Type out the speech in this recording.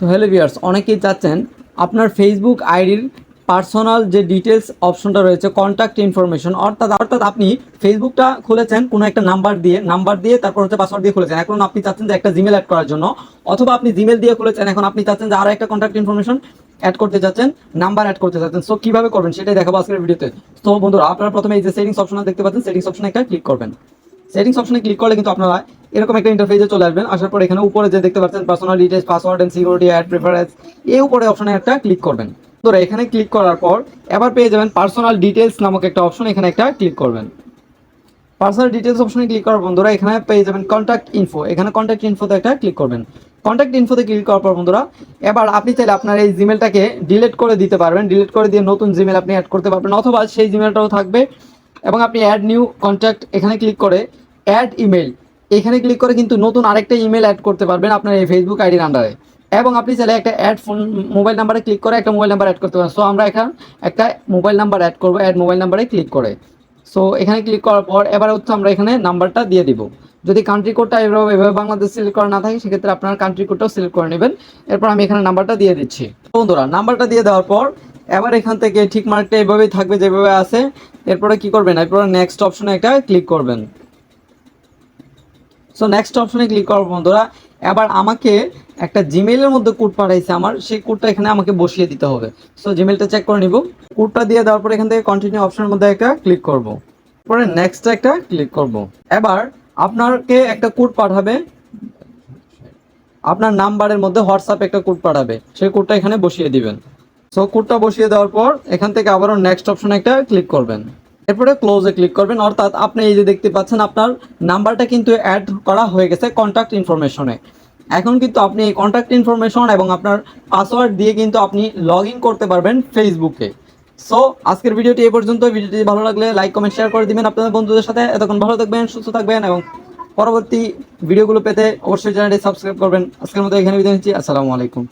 তো hello viewers, অনেকেই চাচ্ছেন আপনার ফেসবুক আইডির পার্সোনাল যে ডিটেলস অপশনটা রয়েছে কন্ট্যাক্ট ইনফরমেশন অর্থাৎ অর্থাৎ আপনি ফেসবুকটা খুলেছেন, কোনো একটা নাম্বার দিয়ে নাম্বার দিয়ে তারপর হচ্ছে পাসওয়ার্ড দিয়ে খুলেছেন। এখন আপনি চাচ্ছেন যে একটা জিমেল অ্যাড করার জন্য, অথবা আপনি জিমেল দিয়ে খুলেছেন, এখন আপনি চাচ্ছেন যে আরও একটা কন্ট্যাক্ট ইনফরমেশন অ্যাড করতে চাচ্ছেন নাম্বার অ্যাড করতে চাচ্ছেন। সো কীভাবে করবেন সেটাই দেখাবো আজকের ভিডিওতে। তো বন্ধুরা, আপনারা প্রথমে এই যে সেটিংস অপশন দেখতে পাচ্ছেন সেটিংস অপশনে একটা ক্লিক করবেন। সেটিংস অপশনে ক্লিক করলে কিন্তু আপনারা এরকম একটা ইন্টারফেসে চলে আসবেন। আসার পর এখানে উপরে যে দেখতে পাচ্ছেন personal details password and security add preference এই উপরে অপশনে একটা ক্লিক করবেন। তো এখানে ক্লিক করার পর এবার পেয়ে যাবেন পার্সোনাল ডিটেলস নামক একটা অপশন এখানে একটা ক্লিক করবেন। পার্সোনাল ডিটেলস অপশনে ক্লিক করার বন্ধুরা, এখানে পেয়ে যাবেন কন্ট্যাক্ট ইনফো এখানে কন্ট্যাক্ট ইনফোতে একটা ক্লিক করবেন। কন্ট্যাক্ট ইনফোতে ক্লিক করার পর বন্ধুরা, এবার আপনি চাইলে আপনার এই জিমেলটাকে ডিলিট করে দিতে পারবেন। ডিলিট করে দিয়ে নতুন জিমেল আপনি অ্যাড করতে পারবেন, অথবা সেই জিমেলটাও থাকবে। এবং আপনি অ্যাড নিউ কন্ট্যাক্ট এখানে ক্লিক করে অ্যাড ইমেল এখানে ক্লিক করে কিন্তু নতুন আরেকটা ইমেল অ্যাড করতে পারবেন আপনার এই ফেসবুক আইডির আন্ডারে এবং আপনি চাইলে একটা অ্যাড ফোন মোবাইল নাম্বারে ক্লিক করে একটা মোবাইল নাম্বার অ্যাড করতে পারেন। সো আমরা এখানে একটা মোবাইল নাম্বার অ্যাড করব অ্যাড মোবাইল নাম্বারে ক্লিক করে। সো এখানে ক্লিক করার পর এবার হচ্ছে আমরা এখানে নাম্বারটা দিয়ে দিব। যদি কান্ট্রি কোডটা এভাবে এভাবে বাংলাদেশ সিলেক্ট করা না থাকে, সেক্ষেত্রে আপনার কান্ট্রি কোডটাও সিলেক্ট করে নেবেন। এরপর আমি এখানে নাম্বারটা দিয়ে দিচ্ছি। বন্ধুরা নাম্বারটা দিয়ে দেওয়ার পর এবার এখান থেকে ঠিক মার্কটা এভাবেই থাকবে যেভাবে আছে। এরপরে কি করবেন? এরপরে নেক্সট অপশনে একটা ক্লিক করবেন। সো নেক্সট অপশনে ক্লিক করার বন্ধুরা। এবার আমাকে একটা জিমেলের মধ্যে কোড পাঠাইছে আমার। সেই কোডটা এখানে আমাকে বসিয়ে দিতে হবে। সো জিমেলটা চেক করে নিব। কোডটা দিয়ে দেওয়ার পর এখান থেকে কন্টিনিউ অপশনের মধ্যে একটা ক্লিক করব। পরে নেক্সট একটা ক্লিক করব। এবার আপনাকে একটা কোড পাঠাবে। আপনার নাম্বারের মধ্যে হোয়াটসঅ্যাপে একটা কোড পাঠাবে। সেই কোডটা এখানে বসিয়ে দিবেন। সো কোডটা বসিয়ে দেওয়ার পর এখান থেকে আবারও নেক্সট অপশনে একটা ক্লিক করবেন। এরপরে ক্লোজে ক্লিক করবেন। অর্থাৎ আপনি এই যে দেখতে পাচ্ছেন, আপনার নাম্বারটা কিন্তু অ্যাড করা হয়ে গেছে কন্ট্যাক্ট ইনফরমেশনে এখন কিন্তু আপনি এই কন্ট্যাক্ট ইনফরমেশন এবং আপনার পাসওয়ার্ড দিয়ে কিন্তু আপনি লগ করতে পারবেন ফেসবুকে সো আজকের ভিডিওটি এই পর্যন্ত। ভিডিওটি ভালো লাগলে লাইক কমেন্ট শেয়ার করে দিবেন আপনাদের বন্ধুদের সাথে। এতক্ষণ ভালো থাকবেন, সুস্থ থাকবেন এবং পরবর্তী ভিডিওগুলো পেতে অবশ্যই চ্যানেলটি সাবস্ক্রাইব করবেন। আজকের মতো এখানে বিদায় নিচ্ছি। আসসালামু আলাইকুম।